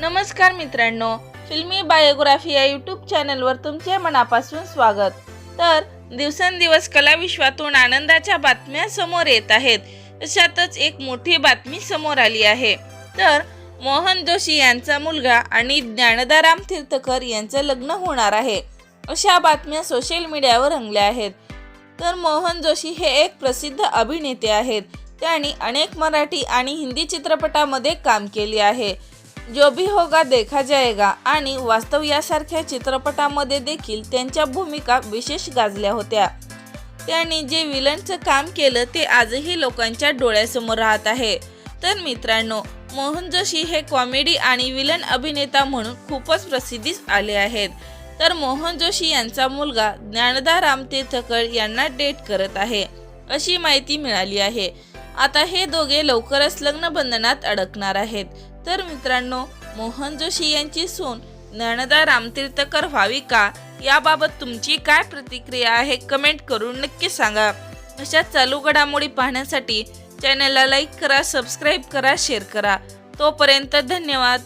नमस्कार मित्रांनो फिल्मी बायोग्राफी या यूट्यूब चॅनलवर तुमचे मनापासून स्वागत. तर दिवसेंदिवस कलाविश्वातून आनंदाच्या बातम्या समोर येत आहेत. अशातच एक मोठी बातमी समोर आली आहे. तर मोहन जोशी यांचा मुलगा आणि ज्ञानदाराम तीर्थकर यांचं लग्न होणार आहे. अशा बातम्या सोशल मीडियावर रंगल्या आहेत. तर मोहन जोशी हे एक प्रसिद्ध अभिनेते आहेत. त्यांनी अनेक मराठी आणि हिंदी चित्रपटामध्ये काम केले आहे. जो भी होगा देखा जाएगा आणि वास्तव यासारख्या चित्रपटामध्ये देखील त्यांच्या भूमिका विशेष गाजल्या होत्या. त्यांनी जे विलनचं काम केलं ते आजही लोकांच्या डोळ्यासमोर राहत आहे. तर मित्रांनो मोहन जोशी हे कॉमेडी आणि विलन अभिनेता म्हणून खूपच प्रसिद्धीस आले आहेत. तर मोहन जोशी यांचा मुलगा ज्ञानदा राम तीर्थकर यांना डेट करत आहे अशी माहिती मिळाली आहे. आता हे दोघे लवकरच लग्न बंधनात अडकणार आहेत. तर मित्रांनो मोहन जोशी यांची सून ज्ञानदा रामतीर्थकर व्हावी का? याबाबत तुमची काय प्रतिक्रिया आहे? कमेंट करून नक्की सांगा. अशा चालू घडामोडी पाहण्यासाठी चॅनलला लाईक करा सबस्क्राईब करा शेअर करा. तोपर्यंत धन्यवाद.